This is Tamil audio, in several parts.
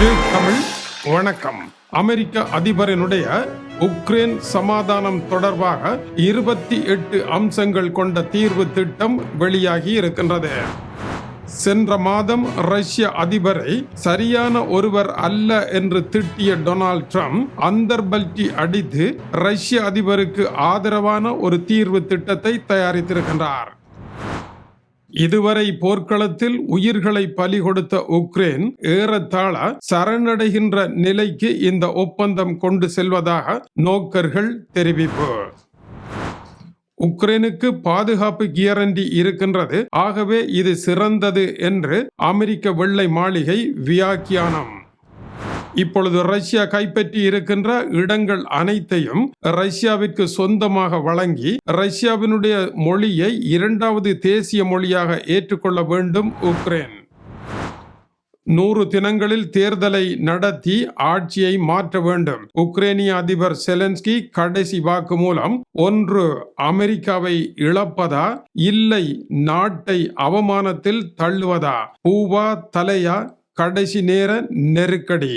நியூஸ் தமிழ். வணக்கம். அமெரிக்க அதிபரினுடைய உக்ரைன் சமாதானம் தொடர்பாக இருபத்தி எட்டு அம்சங்கள் கொண்ட தீர்வு திட்டம் வெளியாகி இருக்கின்றது. சென்ற மாதம் ரஷ்ய அதிபரை சரியான ஒருவர் அல்ல என்று திட்டிய டொனால்ட் ட்ரம்ப் அந்தர்பல்டி அடித்து ரஷ்ய அதிபருக்கு ஆதரவான ஒரு தீர்வு திட்டத்தை தயாரித்திருக்கின்றார். இதுவரை போர்க்களத்தில் உயிர்களை பலி கொடுத்த உக்ரைன் ஏறத்தாழ சரணடைகின்ற நிலைக்கு இந்த ஒப்பந்தம் கொண்டு செல்வதாக நோக்கர்கள் தெரிவிப்பு. உக்ரைனுக்கு பாதுகாப்பு கியரண்டி இருக்கின்றது. ஆகவே இது சிறந்தது என்று அமெரிக்க வெள்ளை மாளிகை வியாக்கியானம். இப்பொழுது ரஷ்யா கைப்பற்றி இருக்கின்ற இடங்கள் அனைத்தையும் ரஷ்யாவிற்கு சொந்தமாக வழங்கி ரஷ்யாவினுடைய மொழியை இரண்டாவது தேசிய மொழியாக ஏற்றுக்கொள்ள வேண்டும் உக்ரைன். நூறு தினங்களில் தேர்தலை நடத்தி ஆட்சியை மாற்ற வேண்டும். உக்ரைனிய அதிபர் செலன்ஸ்கி கடைசி வாக்கு மூலம் ஒன்று அமெரிக்காவை இழப்பதா இல்லை நாட்டை அவமானத்தில் தள்ளுவதா? பூவா தலையா கடைசி நேர நெருக்கடி.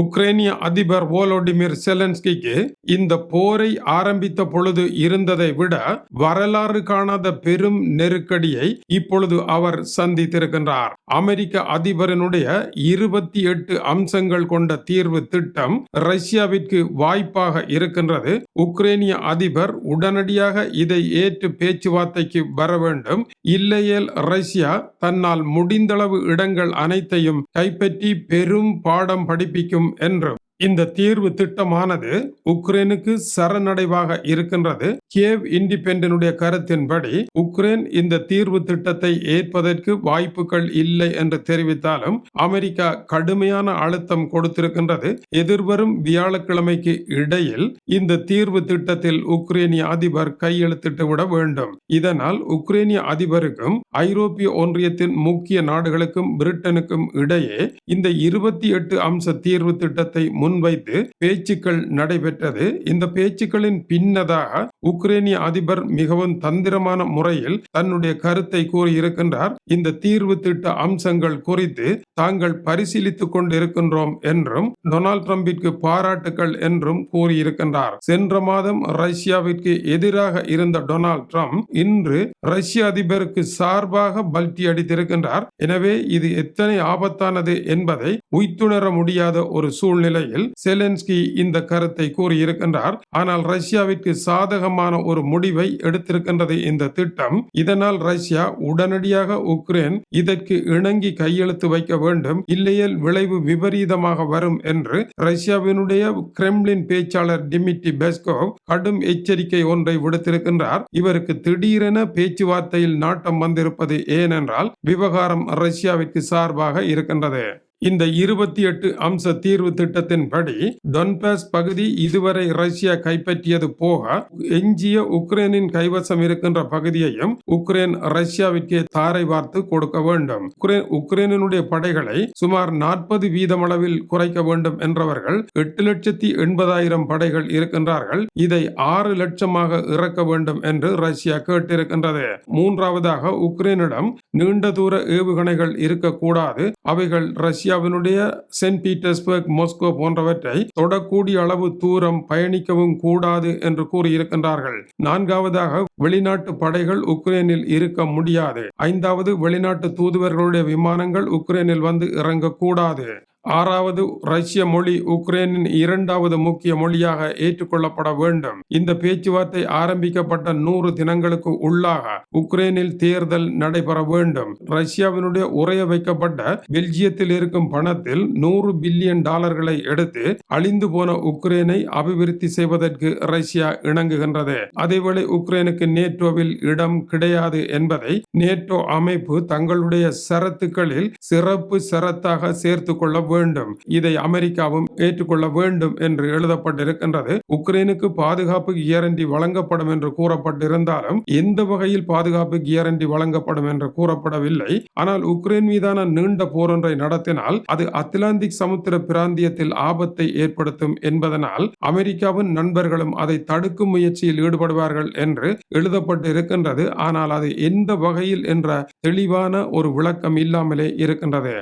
உக்ரைனிய அதிபர் ஓலோடிமிர் செலன்ஸ்கிக்கு இந்த போரை ஆரம்பித்த பொழுது இருந்ததை விட வரலாறு காணாத பெரும் நெருக்கடியை இப்பொழுது அவர் சந்தித்திருக்கின்றார். அமெரிக்க அதிபரினுடைய இருபத்தி எட்டு அம்சங்கள் கொண்ட தீர்வு திட்டம் ரஷ்யாவிற்கு வாய்ப்பாக இருக்கின்றது. உக்ரைனிய அதிபர் உடனடியாக இதை ஏற்று பேச்சுவார்த்தைக்கு வர வேண்டும். இல்லையேல் ரஷ்யா தன்னால் முடிந்தளவு இடங்கள் அனைத்தையும் கைப்பற்றி பெரும் பாடம் படிப்பிக்கும் என்றும் இந்த தீர்வு திட்டமானது உக்ரைனுக்கு சரணடைவாக இருக்கின்றது. கேவ் இண்டிபெண்டனுடைய கருத்தின்படி உக்ரைன் இந்த தீர்வு திட்டத்தை ஏற்பதற்கு வாய்ப்புகள் இல்லை என்று தெரிவித்தாலும் அமெரிக்கா கடுமையான அழுத்தம் கொடுத்திருக்கின்றது. எதிர்வரும் வியாழக்கிழமைக்கு இடையில் இந்த தீர்வு திட்டத்தில் உக்ரைனிய அதிபர் கையெழுத்திட்டு விட வேண்டும். இதனால் உக்ரைனிய அதிபருக்கும் ஐரோப்பிய ஒன்றியத்தின் முக்கிய நாடுகளுக்கும் பிரிட்டனுக்கும் இடையே இந்த இருபத்தி எட்டு அம்ச தீர்வு திட்டத்தை முன்வைத்து பேச்சுக்கள் நடைபெற்றது. இந்த பேச்சுக்களின் பின்னதாக உக்ரைனிய அதிபர் மிகவும் தந்திரமான முறையில் தன்னுடைய கருத்தை கூறியிருக்கின்றார். இந்த தீர்வு திட்ட அம்சங்கள் குறித்து தாங்கள் பரிசீலித்துக் கொண்டிருக்கின்றோம் என்றும் டொனால்ட் ட்ரம்பிற்கு பாராட்டுகள் என்றும் கூறியிருக்கின்றார். சென்ற மாதம் ரஷ்யாவிற்கு எதிராக இருந்த டொனால்ட் ட்ரம்ப் இன்று ரஷ்ய அதிபருக்கு சார்பாக பல்டி அடித்திருக்கின்றார். எனவே இது எத்தனை ஆபத்தானது என்பதை உய்த்துணர முடியாத ஒரு சூழ்நிலையில் செலென்ஸ்கி இந்த கருத்தை கூறியிருக்கின்றார். ஆனால் ரஷ்யாவிற்கு சாதகமான ஒரு முடிவை எடுத்திருக்கின்றது இந்த திட்டம். இதனால் ரஷ்யா உடனடியாக உக்ரைன் இதற்கு இணங்கி கையெழுத்து வைக்க வேண்டும். இல்லையேல் விளைவு விபரீதமாக வரும் என்று ரஷ்யாவினுடைய கிரெம்லின் பேச்சாளர் டிமிட்டி பெஸ்கோவ் கடும் எச்சரிக்கை ஒன்றை விடுத்திருக்கின்றார். இவருக்கு திடீரென பேச்சுவார்த்தையில் நாட்டம் வந்திருப்பது ஏனென்றால் விவகாரம் ரஷ்யாவிற்கு சார்பாக இருக்கின்றது. இந்த இருபத்தி எட்டு அம்ச தீர்வு திட்டத்தின்படி டொன்பாஸ் பகுதி இதுவரை ரஷ்யா கைப்பற்றியது போக எஞ்சிய உக்ரைனின் கைவசம் இருக்கின்ற பகுதியையும் உக்ரைன் ரஷ்யாவிற்கு தாரை வார்த்து கொடுக்க வேண்டும். உக்ரைன் உக்ரைனினுடைய படைகளை சுமார் நாற்பது வீதமளவில் குறைக்க வேண்டும் என்றவர்கள் எட்டு லட்சத்தி எண்பதாயிரம் படைகள் இருக்கின்றார்கள். இதை ஆறு லட்சமாக இறக்க வேண்டும் என்று ரஷ்யா கேட்டிருக்கின்றது. மூன்றாவதாக உக்ரைனிடம் நீண்ட தூர ஏவுகணைகள் இருக்கக்கூடாது. அவைகள் ரஷ்ய ரஷ்யாவினுடைய சென்ட் பீட்டர்ஸ்பர்க் மாஸ்கோ போன்றவற்றை தொடக்கூடிய அளவு தூரம் பயணிக்கவும் கூடாது என்று கூறியிருக்கின்றார்கள். நான்காவதாக வெளிநாட்டு படைகள் உக்ரைனில் இருக்க முடியாது. ஐந்தாவது வெளிநாட்டு தூதுவர்களுடைய விமானங்கள் உக்ரைனில் வந்து இறங்கக்கூடாது. ஆறாவது ரஷ்ய மொழி உக்ரைனின் இரண்டாவது முக்கிய மொழியாக ஏற்றுக்கொள்ளப்பட வேண்டும். இந்த பேச்சுவார்த்தை ஆரம்பிக்கப்பட்ட நூறு தினங்களுக்கு உள்ளாக உக்ரைனில் தேர்தல் நடைபெற வேண்டும். ரஷ்யாவினுடைய உரைய வைக்கப்பட்ட பெல்ஜியத்தில் இருக்கும் பணத்தில் நூறு பில்லியன் டாலர்களை எடுத்து அழிந்து போன உக்ரைனை அபிவிருத்தி செய்வதற்கு ரஷ்யா இணங்குகின்றது. அதேவேளை உக்ரைனுக்கு நேட்டோவில் இடம் கிடையாது என்பதை நேட்டோ அமைப்பு தங்களுடைய சரத்துக்களில் சிறப்பு சரத்தாக சேர்த்து கொள்ள வேண்டும் வேண்டும். இதை அமெரிக்காவும் ஏற்றுக்கொள்ள வேண்டும் என்று எழுதப்பட்டிருக்கின்றது. உக்ரைனுக்கு பாதுகாப்பு கியரண்டி வழங்கப்படும் என்று கூறப்பட்டிருந்தாலும் எந்த வகையில் பாதுகாப்பு கியரண்டி வழங்கப்படும் என்று கூறப்படவில்லை. ஆனால் உக்ரைன் மீதான நீண்ட போரொன்றை நடத்தினால் அது அத்லாந்திக் சமுத்திர பிராந்தியத்தில் ஆபத்தை ஏற்படுத்தும் என்பதனால் அமெரிக்காவின் நண்பர்களும் அதை தடுக்கும் முயற்சியில் ஈடுபடுவார்கள் என்று எழுதப்பட்டு இருக்கின்றது ஆனால் அது எந்த வகையில் என்ற தெளிவான ஒரு விளக்கம் இல்லாமலே இருக்கின்றது.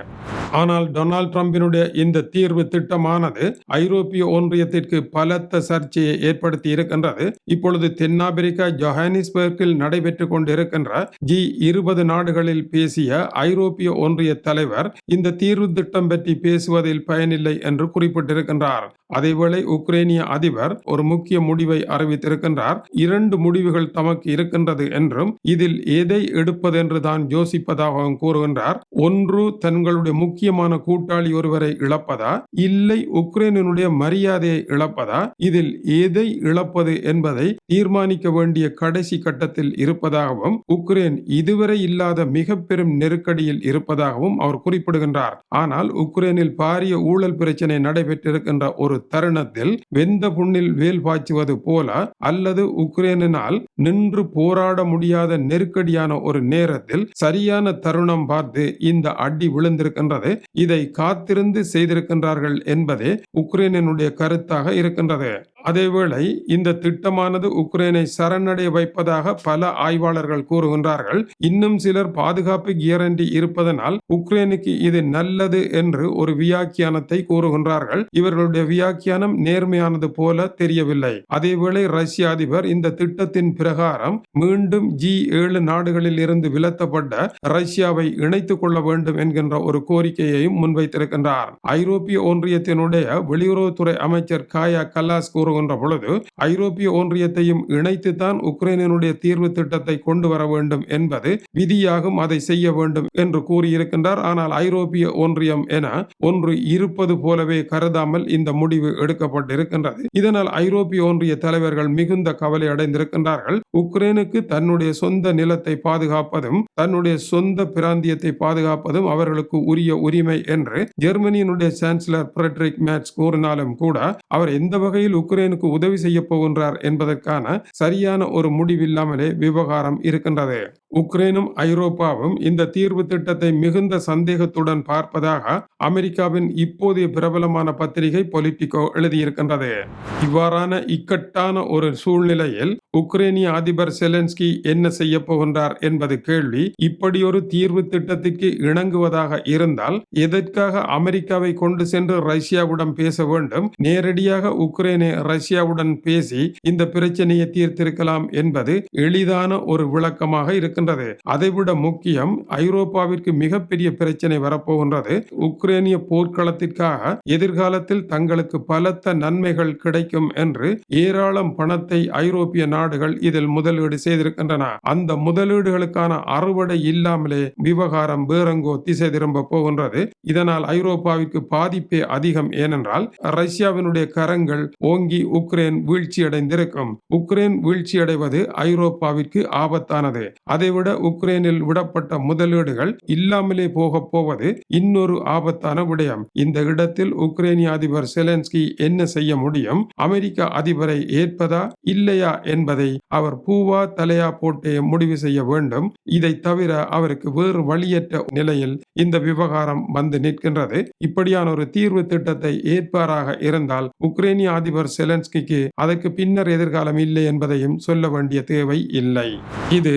ஆனால் டொனால்ட் ட்ரம்பினுடைய இந்த தீர்வு திட்டமானது ஐரோப்பிய ஒன்றியத்திற்கு பலத்த சர்ச்சையை ஏற்படுத்தி இருக்கின்றது. இப்பொழுது தென்னாப்பிரிக்கா ஜொஹானிஸ்பர்கில் நடைபெற்றுக் கொண்டிருக்கின்ற ஜி இருபது நாடுகளில் பேசிய ஐரோப்பிய ஒன்றிய தலைவர் இந்த தீர்வு திட்டம் பற்றி பேசுவதில் பயனில்லை என்று குறிப்பிட்டிருக்கின்றார். அதேவேளை உக்ரைனிய அதிபர் ஒரு முக்கிய முடிவை அறிவித்திருக்கின்றார். இரண்டு முடிவுகள் தமக்கு இருக்கின்றது என்றும் இதில் எதை எடுப்பது என்று தான் யோசிப்பதாகவும் கூறுகின்றார். ஒன்று தங்களுடைய முக்கியமான கூட்டாளி ஒருவரை இழப்பதா? இல்லை உக்ரைனுடைய மரியாதையை இழப்பதா? இதில் எதை இழப்பது என்பதை தீர்மானிக்க வேண்டிய கடைசி கட்டத்தில் இருப்பதாகவும் உக்ரைன் இதுவரை இல்லாத மிக பெரும் நெருக்கடியில் இருப்பதாகவும் அவர் குறிப்பிடுகின்றார். ஆனால் உக்ரைனில் பாரிய ஊழல் பிரச்சனை நடைபெற்றிருக்கின்ற ஒரு தருணத்தில் வெந்த புண்ணில் வேல் பாய்ச்சுவது போல அல்லது உக்ரைனினால் நின்று போராட முடியாத நெருக்கடியான ஒரு நேரத்தில் சரியான தருணம் பார்த்து இந்த அடி விழுந்திருக்கின்றது. இதை காத்திருந்து செய்திருக்கின்றார்கள் என்பதே உக்ரைனினுடைய கருத்தாக இருக்கின்றது. அதேவேளை இந்த திட்டமானது உக்ரைனை சரணடைய வைப்பதாக பல ஆய்வாளர்கள் கூறுகின்றார்கள். இன்னும் சிலர் பாதுகாப்பு கியரண்டி இருப்பதனால் உக்ரைனுக்கு இது நல்லது என்று ஒரு வியாக்கியானத்தை கூறுகின்றார்கள். இவர்களுடைய வியாக்கியானம் நேர்மையானது போல தெரியவில்லை. அதேவேளை ரஷ்ய அதிபர் இந்த திட்டத்தின் பிரகாரம் மீண்டும் ஜி ஏழு நாடுகளில் இருந்து விலத்தப்பட்ட ரஷ்யாவை இணைத்துக் கொள்ள வேண்டும் என்கின்ற ஒரு கோரிக்கையையும் முன்வைத்திருக்கின்றார். ஐரோப்பிய ஒன்றியத்தினுடைய வெளியுறவுத்துறை அமைச்சர் காயா கல்லாஸ் போகின்ற பொழுது ஐரோப்பிய ஒன்றியத்தையும் இணைத்துத்தான் உக்ரைனுடைய தீர்வு திட்டத்தை கொண்டு வர வேண்டும் என்பது விதியாகும் அதை செய்ய வேண்டும் என்று கூறியிருக்கின்றார். ஆனால் ஐரோப்பிய ஒன்றியம் என ஒன்று இருப்பது போலவே கருதாமல் இந்த முடிவு எடுக்கப்பட்டிருக்கின்றது. இதனால் ஐரோப்பிய ஒன்றிய தலைவர்கள் மிகுந்த கவலை அடைந்திருக்கின்றார்கள். உக்ரைனுக்கு தன்னுடைய சொந்த நிலத்தை பாதுகாப்பதும் தன்னுடைய சொந்த பிராந்தியத்தை பாதுகாப்பதும் அவர்களுக்கு உரிய உரிமை என்று ஜெர்மனியினுடைய சான்சலர் பிரெட்ரிக் மேட்ஸ் கூறினாலும் கூட அவர் எந்த வகையில் உக்ரைனுக்கு உதவி செய்ய போகின்றார் என்பதற்கான சரியான ஒரு முடிவில்லாமலே விவகாரம் இருக்கின்றது. உக்ரைனும் ஐரோப்பாவும் இந்த தீர்வு திட்டத்தை மிகுந்த சந்தேகத்துடன் பார்ப்பதாக அமெரிக்காவின் இப்போதைய பிரபலமான பத்திரிகை பொலிட்டிகோ எழுதியிருக்கின்றது. இவ்வாறான இக்கட்டான ஒரு சூழ்நிலையில் உக்ரைனிய அதிபர் செலன்ஸ்கி என்ன செய்ய போகின்றார் என்பது கேள்வி. இப்படி ஒரு தீர்வு திட்டத்திற்கு இணங்குவதாக இருந்தால் எதற்காக அமெரிக்காவை கொண்டு சென்று ரஷ்யாவுடன் பேச வேண்டும்? நேரடியாக உக்ரைனை ரஷ்யாவுடன் பேசி இந்த பிரச்சனையை தீர்த்திருக்கலாம் என்பது எளிதான ஒரு விளக்கமாக இருக்கின்றது அதைவிட முக்கியம் ஐரோப்பாவிற்கு மிகப்பெரிய பிரச்சனை வரப்போகின்றது. உக்ரைனிய போர்க்களத்திற்காக எதிர்காலத்தில் தங்களுக்கு பலத்த நன்மைகள் கிடைக்கும் என்று ஏராளம் பணத்தை ஐரோப்பிய நாடுகள் இதில் முதலீடு செய்திருக்கின்றன. அந்த முதலீடுகளுக்கான அறுவடை இல்லாமலே விவகாரம் பேரங்கோ திசை திரும்ப போகின்றது. இதனால் ஐரோப்பாவிற்கு பாதிப்பே அதிகம் ஏனென்றால் ரஷ்யாவினுடைய கரங்கள் ஓங்கி உக்ரைன் வீழ்ச்சியடைந்திருக்கும். உக்ரைன் வீழ்ச்சியடைவது ஐரோப்பாவிற்கு ஆபத்தானது. அதே அதைவிட உக்ரைனில் விடப்பட்ட முதலீடுகள் இல்லாமலே போக போவது இன்னொரு ஆபத்தான விடயம். இந்த இடத்தில் உக்ரைனிய அதிபர் செலன்ஸ்கி என்ன செய்ய முடியும்? அமெரிக்க அதிபரை ஏற்பதா இல்லையா என்பதை அவர் பூவா தலையா போட்டே முடிவு செய்ய வேண்டும். இதை தவிர அவருக்கு வேறு வழியற்ற நிலையில் இந்த விவகாரம் வந்து நிற்கின்றது. இப்படியான ஒரு தீர்வு திட்டத்தை ஏற்பாராக இருந்தால் உக்ரைனிய அதிபர் செலன்ஸ்கிக்கு அதற்கு பின்னர் எதிர்காலம் இல்லை என்பதையும் சொல்ல வேண்டிய தேவை இல்லை. இது